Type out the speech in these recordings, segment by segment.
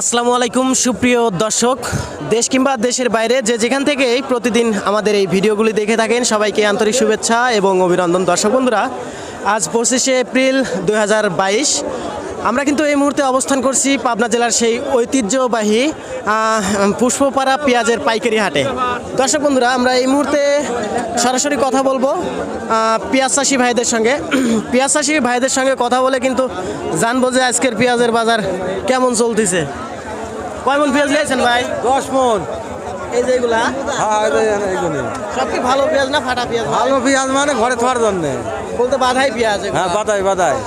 আসসালামু আলাইকুম, সুপ্রিয় দর্শক। দেশ কিংবা দেশের বাইরে যে যেখান থেকে প্রতিদিন আমাদের এই ভিডিওগুলি দেখে থাকেন, সবাইকে আন্তরিক শুভেচ্ছা এবং অভিনন্দন। দর্শক বন্ধুরা, আজ পঁচিশে এপ্রিল দু হাজার বাইশ। আমরা কিন্তু এই মুহূর্তে অবস্থান করছি পাবনা জেলার সেই ঐতিহ্যবাহী পুষ্পপাড়া পেঁয়াজের পাইকারি হাটে। দর্শক বন্ধুরা আমরা এই মুহূর্তে সরাসরি কথা বলব পেঁয়াজ চাষি ভাইদের সঙ্গে। পেঁয়াজ চাষি ভাইদের সঙ্গে কথা বলে কিন্তু জানব যে আজকের পেঁয়াজের বাজার কেমন চলতেছে। কয় মন পেঁয়াজ নিয়েছেন ভাই? দশ মন। এই যে এগুলা? হ্যাঁ সব কি ভালো পেঁয়াজ না ফাটা পেঁয়াজ? ভালো পেঁয়াজ মানে ঘরে থাকার জন্য। বলতে বাধাই পেঁয়াজ। হ্যাঁ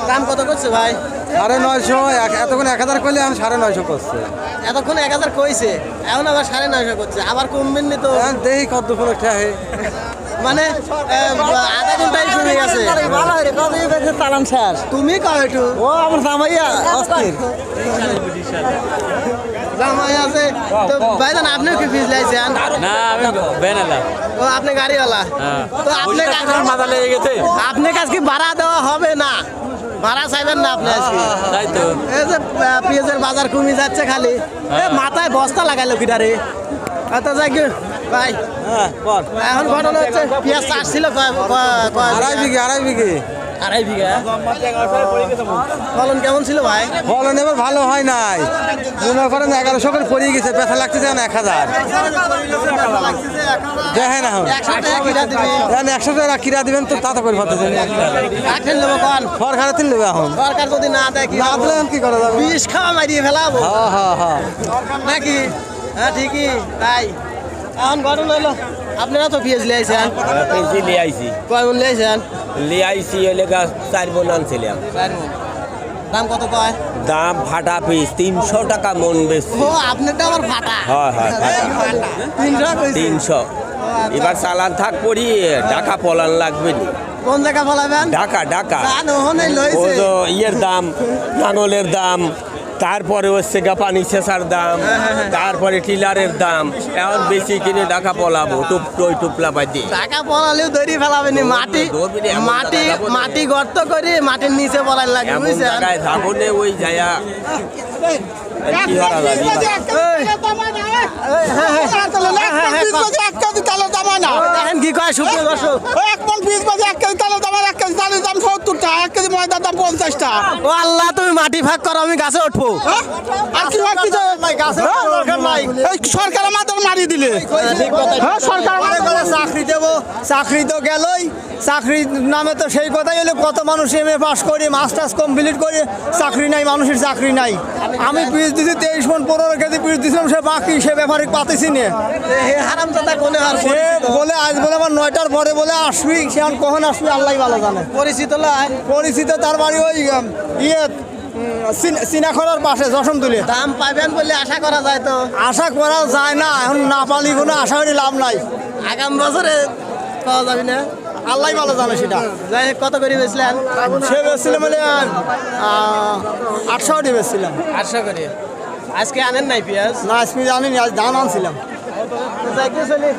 দাম কত করছে ভাই? সাড়ে নয়শো এক- এতক্ষণ এক হাজার করলে এখন সাড়ে নয়শো করছে। এতক্ষণ এক হাজার কইছে এখন আবার সাড়ে নয়শো করছে আবার কমবেন নি তো। এখন দেখি কত ফোন ঠেহে মানে গেছে তালাম শেষ তুমি একটু। ও আমার জামাইয়া অস্থির। জামাই আছে। তো ভাইজান আপনিও কি ফিজ লাইছেন? না আমি বেনালা ও আপনি গাড়িওয়ালা? তো আপনি মাথা লেগে গেছে? আপনি আজকে ভাড়া দেওয়া হবে না? ভাড়া চাইবেন না আপনি আজকে? তাই তো। এই যে পেঁয়াজের বাজার কমে যাচ্ছে খালি। এ মাথায় বস্তা লাগাইলো আচ্ছা যাই কি, ভাই। হ্যাঁ এখন ঘটনা হচ্ছে পেঁয়াজ চাষ ছিল আড়াই বিঘে আড়াই বিঘে। আড়াই বিঘা। ফলন কেমন ছিল ভাই? ফলন এবার ভালো হয় নাই। মনে করেন এগারোশো করে পড়িয়ে গেছে পেশা লাগতেছে এখন এক হাজার। দেখেন এখন। একশো টাকা কিরা দিবেন তো তা তো করে কন? সরকারে তুলে নেবে এখন। সরকার যদি না দেয় কি না দিলে এখন কি করা যাবে? বিষ খাওয়া মারিয়ে ফেলাবো। হ্যাঁ হ্যাঁ হ্যাঁ। নাকি? হ্যাঁ ঠিকই। তাই। এখন ঘটনা হলো আপনারা তো পেঁয়াজ লিয়েছেন পেন্সি লিয়ে আইছি। কয় মন লিয়েছেন লিয়ে আইছি হলে গা চার বোন আনছিলাম। দাম কত কয়? দাম ফাটা পিস তিনশো টাকা মন বেশি। ও আপনারটা আবার ফাটা হয় হয়। তিনশো। তিনশো। এবার চালান থাক পড়ি ঢাকা পলান লাগবে নি। কোন জায়গা ফলাবেন ঢাকা ঢাকা। ইয়ের দাম নানলের দাম। তারপরে হচ্ছে গা পানি সেচার দাম তারপরে টিলারের দাম। এখন বেশি কিনে ঢাকা পলাবো টুপ টই টুপলা বাদি টাকা পড়ালেও দড়ি ফেলাবেনি মাটি মাটি। মাটি গর্ত করে মাটির নিচে পলাই লাগে বুঝছেন? জায়গায় যাব নে ওই যায়া কি হারা দেখেন কি কয় সুপ্রিয় দর্শক। ও আল্লাহ তুমি মাটি ভাগ করো আমি গাছে উঠবো। সরকার আমাদের মারি দিলে। হ্যাঁ, সরকার চাকরি দেবো চাকরি তো গেলই। চাকরি নামে তো সেই কথাই হলো কত মানুষ এম এ পাস করে মাস্টার্স কমপ্লিট করে চাকরি নাই মানুষের চাকরি নাই। আমি পিস দিছি তেইশ মন পনেরো কেজি পিস দিছিলাম সে বাকি সে ব্যাপারে পাতেছি নে। বলে আজ বলে আমার নয়টার পরে বলে আসবি সে এখন কখন আসবি আল্লাহ ভালো জানে। পরিচিত লয় পরিচিত তার বাড়ি ওই ইয়ে সিনাখড়ার পাশে যশম তুলে দাম পাবেন বলে আশা করা যায় তো। আশা করা যায় না এখন না পালি কোনো আশা করি লাভ নাই। আগাম বছরে পাওয়া যাবে না। আল্লাহ ভালো জানে সেটা। যাই কত করে বেচলেন? সে বেচছিলাম মানে আটশো দিয়ে বেচছিলাম। আটশো করে। আজকে আনেন নাই পেঁয়াজ? না আজকে জানি আজ ধান আনছিলাম। যাইতে চলি?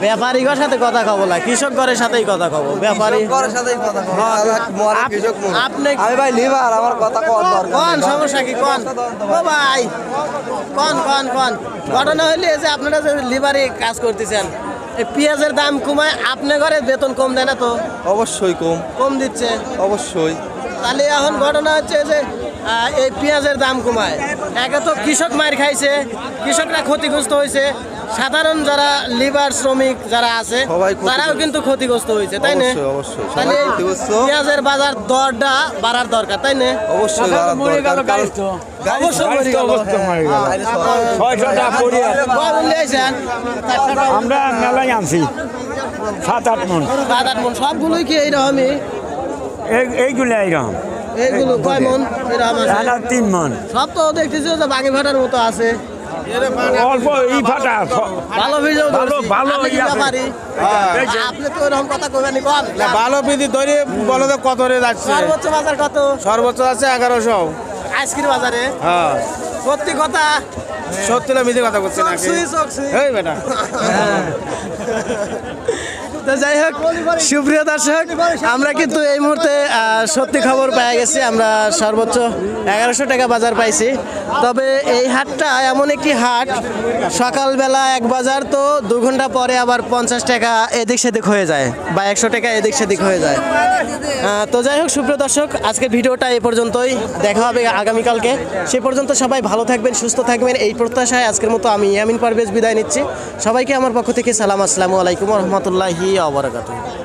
ব্যাপারীগর সাথে কথা কব না কৃষক ঘরের সাথেই কথা কব। ব্যাপারী আপ- আপনি আমি ভাই লিভার আমার কথা কোন সমস্যা কি কোন? ও ভাই কোন কোন কোন। ঘটনা হইলে যে আপনারা যে লিভারে কাজ করতেছেন এই পেঁয়াজের দাম কমায় আপনার ঘরে বেতন কম দেয় না তো? অবশ্যই কম। কম দিচ্ছে। অবশ্যই। তাহলে এখন ঘটনা হচ্ছে যে এই পেঁয়াজের দাম কমায়। একে তো কৃষক মার খাইছে কৃষকরা ক্ষতিগ্রস্ত হয়েছে। সাধারণ যারা লিভার শ্রমিক যারা আছে তারাও কিন্তু ক্ষতিগ্রস্ত হয়েছে তাই না। তাহলে। পেঁয়াজের বাজার দরটা বাড়ার দরকার তাই না? অবশ্যই আইছেন? আমরা মেলায় আনছি সাত আট মন। সাত আট মণ। সবগুলোই কি এইরকমই? এই- এইগুলো এইরকম। এইগুলো কয় মন? এরকম আছে আর তিন মন। সব তো দেখতেছি যে বাঙি ভাটার মতো আছে। অল্প ই ফাটা ভালো ভালো আপনি। ব্যাপারী? তো এরকম কথা কম ভালো বিধি ধরে বলো তো কত রে যাচ্ছে সর্বোচ্চ বাজার কত? সর্বোচ্চ আছে এগারোশো। আইসক্রিম বাজারে? হ্যাঁ। সত্যি কথা? সত্যি মিথ্যে কথা এই বেটা। তো যাই হোক, সুপ্রিয় দর্শক, আমরা কিন্তু এই মুহূর্তে সত্যি খবর পেয়ে গেছি। আমরা সর্বোচ্চ এগারোশো টাকা বাজার পাইছি। তবে এই হাটটা এমন একটি হাট, সকালবেলা এক বাজার তো দু ঘণ্টা পরে আবার পঞ্চাশ টাকা এদিক সেদিক হয়ে যায় বা একশো টাকা এদিক সেদিক হয়ে যায়। তো যাই হোক, সুপ্রিয় দর্শক, আজকের ভিডিওটা এই পর্যন্তই। দেখা হবে আগামীকালকে। সে পর্যন্ত সবাই ভালো থাকবেন, সুস্থ থাকবেন। এই প্রত্যাশায় আজকের মতো আমি ইয়ামিন পারভেজ বিদায় নিচ্ছি। সবাইকে আমার পক্ষ থেকে সালাম, আসসালামু আলাইকুম রহমতুল্লাহি